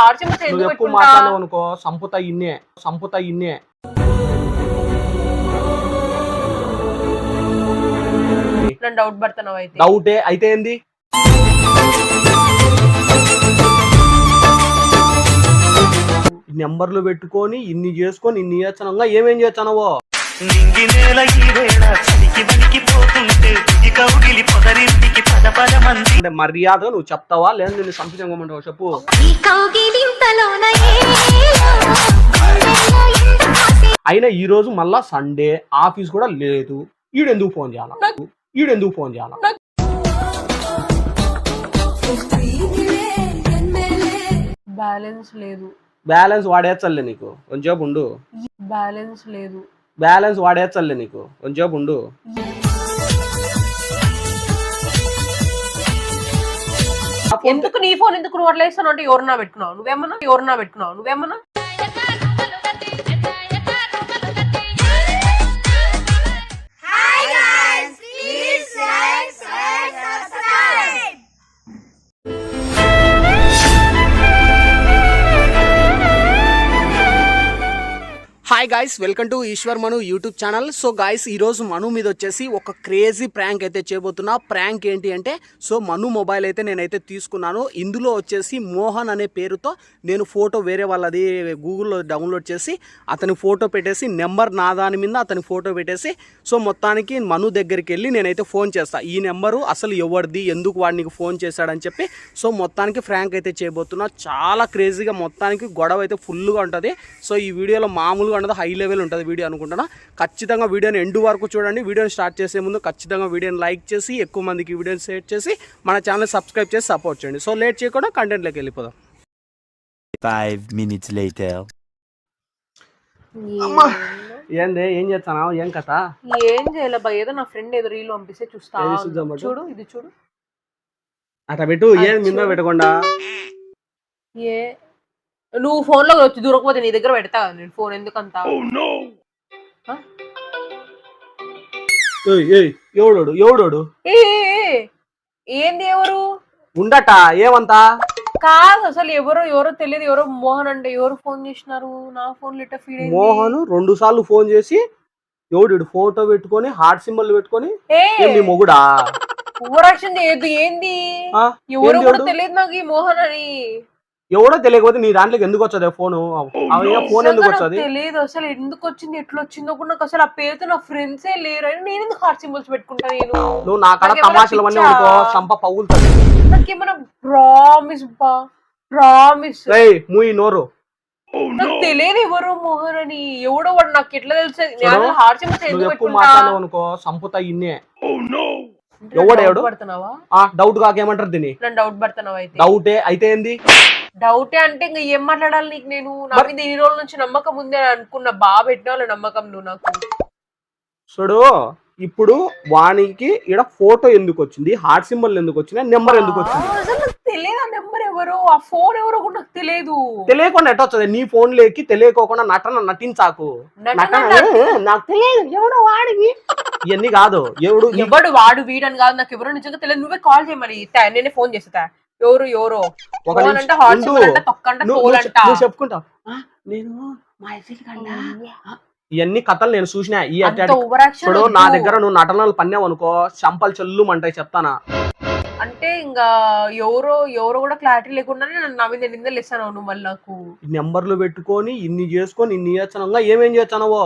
Heart symbols నువ్వు ఎందుకు ఎక్కువ పెట్టుకుంటా? మాట్లాడినావు అనుకో. సంపుత ఇన్నే. సంపుత ఇన్నే. నన్ను డౌట్ పడుతున్నావు అయితే. డౌటే అయితే ఏంది? నెంబర్లు పెట్టుకొని ఇన్ని చేసుకొని ఇన్ని చేస్తానంగా ఏమేం చేస్తానవో నింగి నేల ఈ వేళ చలికి వణికిపోతుంటే ఈ కౌగిలి పొదరింటికి పద పద మంది. అంటే మర్యాద నువ్వు చెప్తావా? లేదా నేను సంపించమంటావు చెప్పు. ఈ కౌగిలింతలోన అయినా ఈ రోజు మళ్ళా సండే ఆఫీస్ కూడా లేదు. ఈడెందుకు ఫోన్ చేయాలా? ఈడెందుకు ఫోన్ చేయాలా? బ్యాలెన్స్ లేదు. బ్యాలెన్స్ వాడేచ్చలే నీకు. కొంచెంసేపు ఉండు. బ్యాలెన్స్ లేదు. బ్యాలెన్స్ వాడేచ్చలే నీకు. కొంచెంసేపు ఉండు. ఎందుకు నీ ఫోన్ ఎందుకు నువ్వు అట్లా అంటే ఎవరన్నా పెట్టుకున్నావు. నువ్వేమన్నా? ఎవరన్నా పెట్టుకున్నావు. నువ్వేమన్నా? Hi guys welcome to Eshwar Manu YouTube channel so guys ఈరోజు మను మీద వచ్చేసి ఒక క్రేజీ ప్రాంక్ అయితే చేయబోతున్నా. ప్రాంక్ ఏంటి అంటే సో మను మొబైల్ అయితే నేనైతే తీసుకున్నాను. ఇందులో వచ్చేసి మోహన్ అనే పేరుతో నేను ఫోటో వేరే వాళ్ళది గూగుల్లో డౌన్లోడ్ చేసి అతని ఫోటో పెట్టేసి నెంబర్ నా దాని మీద అతని ఫోటో పెట్టేసి సో మొత్తానికి మను దగ్గరికి వెళ్ళి నేనైతే ఫోన్ చేస్తాను ఈ నెంబరు అసలు ఎవరిది ఎందుకు వాడికి ఫోన్ చేశాడని చెప్పి సో మొత్తానికి ఫ్రాంక్ అయితే చేయబోతున్నా. చాలా క్రేజీగా మొత్తానికి గొడవ అయితే ఫుల్గా ఉంటుంది. సో ఈ వీడియోలో మామూలుగా ఉండదు. హై లెవెల్ ఉంటుంది వీడియో అనుకుంటున్నా. ఖచ్చితంగా వీడియోని ఎండ్ వరకు చూడండి. వీడియోని స్టార్ట్ చేసే ముందు ఖచ్చితంగా వీడియోని లైక్ చేసి ఎక్కువ మందికి వీడియోని షేర్ చేసి మన ఛానల్ సబ్స్క్రైబ్ చేసి సపోర్ట్ చేయండి. సో లేట్ చేయకుండా కంటెంట్లోకి వెళ్ళిపోదాం. Five minutes later. ఏంది? ఏం చేస్తానా ఏం కథ? ఏం చేయాలి భయ ఏదో నా ఫ్రెండ్ ఏదో రీల్ పంపిస్తే చూస్తా ఏది ఉన్నా. చూద్దాం అటు? చూడు ఇది చూడు. అట్లా పెట్టు ఏం మింద పెట్టకుండా? ఏ నువ్వు ఫోన్లో వచ్చి దూరకపోతే నీ దగ్గర పెడతా నేను ఫోన్ ఎందుకంత? ఏయ్, ఎవడోడు ఎవడోడు? ఏ ఏ, ఏ, ఏంది ఎవరు? ఉండట ఏమంతా? కాదు అసలు ఎవరో ఎవరో తెలియదు ఎవరో మోహన్ అంటే ఎవరు ఫోన్ చేసినారు? నా ఫోన్ లిట్ట ఫీడ్ మోహన్ రెండు సార్లు ఫోన్ చేసి ఎవడు ఫోటో పెట్టుకొని హార్ట్ సింబల్ పెట్టుకొని నీ మొగుడా? ఓవరాక్షన్ చేయొద్దు ఏంది? ఎవరో కూడా? తెలియదు నాకు ఈ మోహన్ అని. ఎవడో తెలియకపోతే నీ దాంట్లోకి ఎందుకు వచ్చదు? ఫోన్? ఫోన్ ఎందుకు వచ్చది? తెలియదు అసలు ఎందుకు వచ్చింది ఎట్లా వచ్చిందో కూడా నాకు అసలు ఆ పేరుతో నా ఫ్రెండ్సే లేరు. అని నేను ఎందుకు హార్ట్ సింబల్స్ పెట్టుకుంటా నేను? నువ్వు నా కాడ నాకేమైనా తమాషలు అన్నీ? అనుకో సంప పవ్వులు నాకేమైనా ప్రామిస్ బా ప్రామిస్ మూయి నోరు. నాకు తెలియదు ఎవరు మోహన్ అని. ఎవడో వాడు నాకు ఎట్లా తెలుసు? హార్ట్ సింబల్స్ ఎందుకు ఎక్కువ పెట్టుకుంటా? మాట్లాడినావు అనుకో సంపుత ఇన్నే. అంటే ఎవడు డౌట్ ఎవడు? పడుతున్నావా? ఆ డౌట్ కాకేమంటారు దీన్ని? డౌట్ పడుతున్నావా అయితే? డౌటే అయితే ఏంది? డౌటే అంటే ఇంకా ఏం మాట్లాడాలి నీకు నేను? నా మీద ఇన్ని రోజుల నుంచి నమ్మకం ఉంది అని అనుకున్న బాగా పెట్టిన వాళ్ళ నమ్మకం నువ్వు నాకు? చూడు ఇప్పుడు వానికి ఇక్కడ ఫోటో ఎందుకు వచ్చింది? హార్ట్ సింబల్ ఎందుకు వచ్చింది? నెంబర్ ఎందుకు వచ్చింది? ఆ, అసలు నాకు తెలియదు ఆ నెంబర్ ఎవరు? ఆ ఫోన్ ఎవరో కూడా నాకు తెలియదు. తెలియకుండా ఎట్ట వస్తుంది? నీ ఫోన్ లేకి తెలియకోకుండా నటన నటించాకు. నటన నటన నటి- ఏ, నాకు తెలియదు. ఎవడో వాడివి? ఇవన్నీ కాదు. ఎవడు ఎవడు వాడు వీడని కాదు నాకు ఎవరో నిజంగా తెలియదు. నువ్వే కాల్ చేయమని తా, నేనే ఫోన్ చేస్తా. ఎవరు ఎవరో? ఒక ఫోన్ నిమిషం. అంటే హాట్ ఉండు. సింబల్ అంటే తొక్క అంటే నువ్వు తోలు నువ్వు అంట చెప్- నువ్వు చెప్పుకుంటావు "ఆ, నేను మా ఎఫ్ఐకి కండా ఇవన్నీ కథలు నేను చూసిన. ఈ చూడు నా దగ్గర నువ్వు నటనలు పన్నావు అనుకో చంపలు చెల్లు అంటాయి చెప్తానా? అంటే ఇంకా ఎవరో ఎవరో కూడా క్లారిటీ లేకుండానే నన్ను నా మీద నిందలు ఇస్తాను నువ్వు మళ్ళీ నాకు. నెంబర్లు పెట్టుకొని ఇన్ని చేసుకొని ఇన్ని చేస్తానంగా ఏమేం చేస్తానవో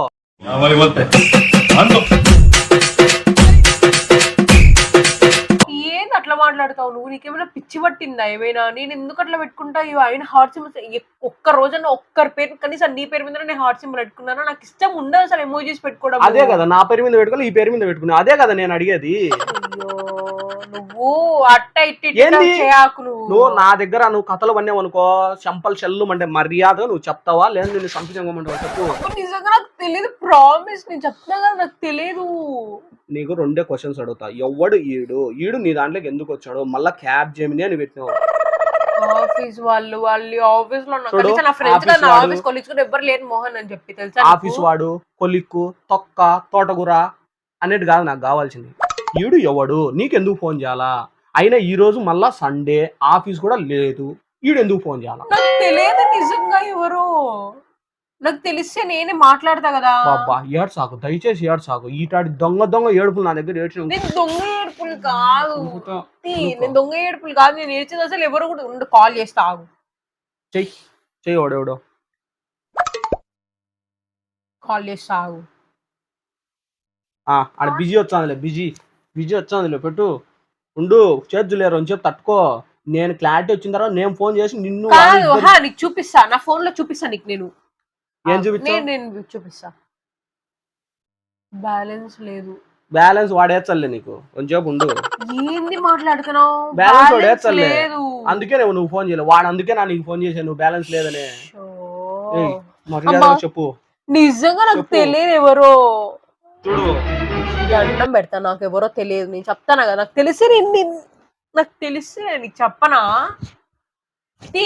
మాట్లాడతావు నువ్వు? నీకేమైనా పిచ్చి పట్టిందా? ఏమైనా? నేను ఎందుకు అట్లా పెట్టుకుంటా? ఇవి ఆయన హార్ట్ సింబల్ ఒక్క రోజన్న ఒక్కరి పేరు కనీసం నీ పేరు మీద నేను హార్ట్ సింబల్ పెట్టుకున్నాను? నాకు ఇష్టం ఉండదు అసలు ఎమోజీస్ పెట్టుకోవడం. అదే కదా నా పేరు మీద పెట్టుకొని ఈ పేరు మీద పెట్టుకున్నా. అదే కదా నేను అడిగేది. నువ్వు అట్ట ఇట్టి ఏంది? చేయకు నువ్వు. నువ్వు నా దగ్గర నువ్వు కథలు పన్నావు అనుకో చంపలు చెల్లు అంటే మర్యాద నువ్వు చెప్తావా? లేదా నేను సంపించమంటావా చెప్పు. నిజంగా నాకు తెలియదు ప్రామిస్ నేను చెప్తున్నా కదా నాకు తెలియదు నీకు రెండే క్వశ్చన్స్ అడుగుతా. ఎవడు ఈడు? ఈడు నీ దాంట్లోకి ఎందుకు వచ్చాడు? మళ్ళా క్యాబ్ జెమిని అని పెట్టినావు. ఆఫీస్ వాళ్ళు వాళ్ళు ఆఫీస్లో చూడు, కనీసం నా ఫ్రెండ్స్ ఆఫీస్ నా వాడు. ఆఫీస్ కొలీగ్స్ కూడా ఎవ్వరు లేరు మోహన్ అని చెప్పి తెలుసా ఆఫీస్ వాడు కొలిక్కు తొక్క తోటకూర అనేది కాదు నాకు కావాల్సింది. ఈడు ఎవడు? నీకెందుకు ఫోన్ చేయాలా? అయినా ఈ రోజు మళ్ళా సండే ఆఫీస్ కూడా లేదు. ఈడు ఎందుకు ఫోన్ చేయాలా? నాకు తెలియదు నిజంగా ఎవరు. నాకు తెలిస్తే నేనే మాట్లాడతా కదా. బాబా ఏడు సాకు దయచేసి ఏడు సాకు ఈటాడి దొంగ దొంగ ఏడుపులు నా దగ్గర ఏడ్చిన నేను దొంగ ఏడుపులు కాదు. నేను దొంగ ఏడుపులు కాదు. నేను ఏడ్చేది అసలు ఎవరు కూడా ఉండు కాల్ చేస్తా ఆగు. చెయ్యి చెయ్యి ఓడేవాడు కాల్ చేస్తా ఆగు. ఆడ బిజీ వచ్చానులే బిజీ. బిజీ వచ్చానులే పెట్టు. ఉండు. చేద్దులేరు అని చెప్పి తట్టుకో. నేను క్లారిటీ వచ్చిన తర్వాత నేను ఫోన్ చేసి నిన్ను కాదు వాళ్ళిద్దరు- హా, నీకు చూపిస్తా. నా ఫోన్లో చూపిస్తా నీకు నేను. ఏం చూపించావు? నేను నేను చూపిస్తా. బ్యాలెన్స్ లేదు. బ్యాలెన్స్ వాడేచ్చలే నీకు. కొంచెంసేపు ఉండు. ఏంది మాట్లాడుతున్నావు? బ్యాలెన్స్ లేదు. అందుకే నువ్వు నువ్వు ఫోన్ చేయలేదు వాడు అందుకే నా నీకు ఫోన్ చేశాను నువ్వు బ్యాలెన్స్ లేదనే. షో. ఏయ్, మర్యాదగా అమ్మా. చెప్పు. నిజంగా నాకు. తెలియదు ఎవరో. చూడు. దండం పెడతా నాకు ఎవరో తెలియదు. నేను చెప్తాను కదా? నాకు తెలిసి నేను నాకు తెలిసి నేను నీకు చెప్పనా? తీ,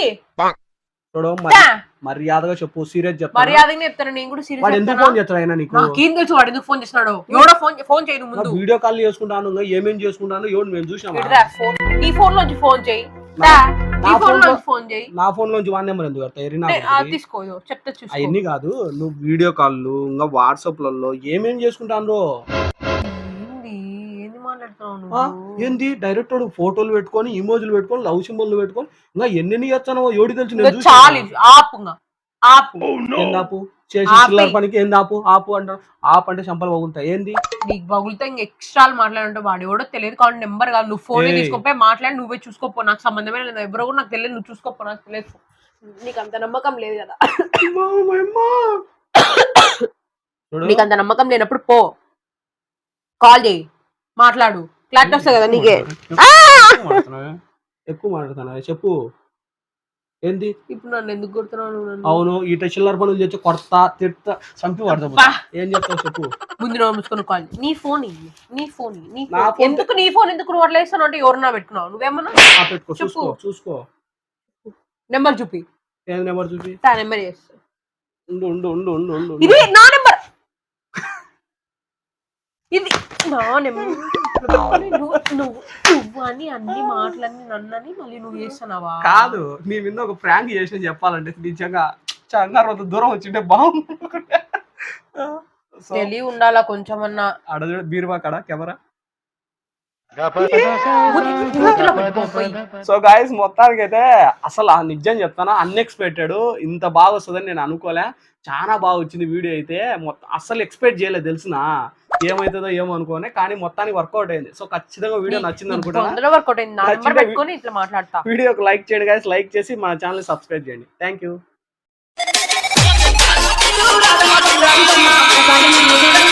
చూడు మరి- తా. మర్యాదగా చెప్పు సీరియస్ చెప్తా మర్యాదగా చెప్తాను? నేను కూడా వాడు ఎందుకు సీరియస్ ఫోన్ చేస్తాడు అయినా నీకు? నాకేం తెలుసు వాడు ఎందుకు ఫోన్ చేస్తున్నాడు? ఎవడో ఫోన్ ఫోన్ చేయను ముందు. వీడియో కాల్ చేసుకుంటాను ఇంకా ఏమేం చేసుకుంటాను ఎవడు మేము చూసామా ఇటురా, ఫోన్ నీ ఫోన్ లోంచి ఫోన్ చేయి. దా, నీ నా ఫోన్ లో- లోంచి ఫోన్ చేయి. నా ఫోన్ లోంచి వన్ నెంబర్ ఎందుకు పెడతా ఎరినా నే- ఆ, తీసుకో ఇదిగో, చెప్తా చూసుకో. అవన్నీ కాదు నువ్వు వీడియో కాల్లు ఇంకా వాట్సాప్లలో ఏమేం చేసుకుంటాను ఏంది? డైరెక్ట్ వాడు ఫోటోలు పెట్టుకొని ఇమోజీలు పెట్టుకొని లవ్ సింబల్ పెట్టుకొని ఇంకా ఎన్ని చేస్తానో ఎవడి తెలుసు? నేను. చాలు ఆపు చేసి. చిల్లర పనికి ఏంది ఆపు? ఆపు అంటారు. ఆపు అంటే చంపలు బాగుంటాయి. ఏంది? నీకు బగులుతో ఇంక ఎక్స్ట్రా మాట్లాడంటే వాడు ఎవడో తెలియదు కాబట్టి నెంబర్ కాదు నువ్వు ఫోన్. తీసుకోపోయి మాట్లాడి నువ్వే చూసుకోపో. నాకు సంబంధమే లేదు. ఎవరో కూడా నాకు తెలియదు. నువ్వు చూసుకోపో. నాకు తెలియదు. నీకు అంత నమ్మకం లేదు కదా. నీకు అంత నమ్మకం లేనప్పుడు పో. కాల్ చేయి. మాట్లాడు. క్లారిటీ వస్తుంది కదా నీకే. ఎక్కువ మాట్లాడుతున్నావే? చెప్పు. ఏంది? ఇప్పుడు నన్ను ఎందుకు కొడుతున్నావు నువ్వు నన్ను? అవును ఇట చిల్లర పనులు చేసి కొడతా తిడతా చంపి వాడతా. ఏం చెప్తావు చెప్పు. ముందు నువ్వు మూసుకొని కాల్. నీ ఫోన్ ఇయ్యి. నీ ఫోన్ ఇయ్యి. నీ ఎందుకు నీ ఫోన్ ఎందుకు నువ్వు అట్లా అంటే ఎవరన్నా పెట్టుకున్నావు? నువ్వేమన్నా? ఆ పెట్టుకో. చూసుకో చూసుకో. నెంబర్ చూపి. ఏం నెంబర్ చూపి? తా నెంబర్ చేస్తా. ఉండు ఉండు ఉండు ఉండు ఉండు ఉండు. ఇది నా నెంబర్ ఇది నా నెంబర్ నువ్వు నువ్వు నువ్వు అని అన్ని మాటలన్నీ నన్నని మళ్ళీ నువ్వు చేస్తున్నావా? కాదు నీ మీద ఒక ప్రాంక్ చేసిన చెప్పాలంటే నిజంగా అంత దూరం వచ్చింటే బాగుంది తెలివి ఉండాలా కొంచెమన్నా? ఆడ చూడు బీరువా కాడ కెమెరా. సో గాయస్ మొత్తానికి అయితే అసలు ఆ నిజం చెప్తానా అన్ఎక్స్పెక్టెడ్ ఇంత బాగా వస్తుందని నేను అనుకోలే. చాలా బాగా వచ్చింది వీడియో అయితే మొత్తం అసలు ఎక్స్పెక్ట్ చేయలేదు తెలిసిన? ఏమైతుందో ఏమో అనుకోనే కానీ మొత్తానికి వర్కౌట్ అయింది. సో ఖచ్చితంగా వీడియో నచ్చింది అనుకుంటున్నా వీడియోకి లైక్ చేయండి గాయస్ లైక్ చేసి మా ఛానల్ సబ్స్క్రైబ్ చేయండి. Thank you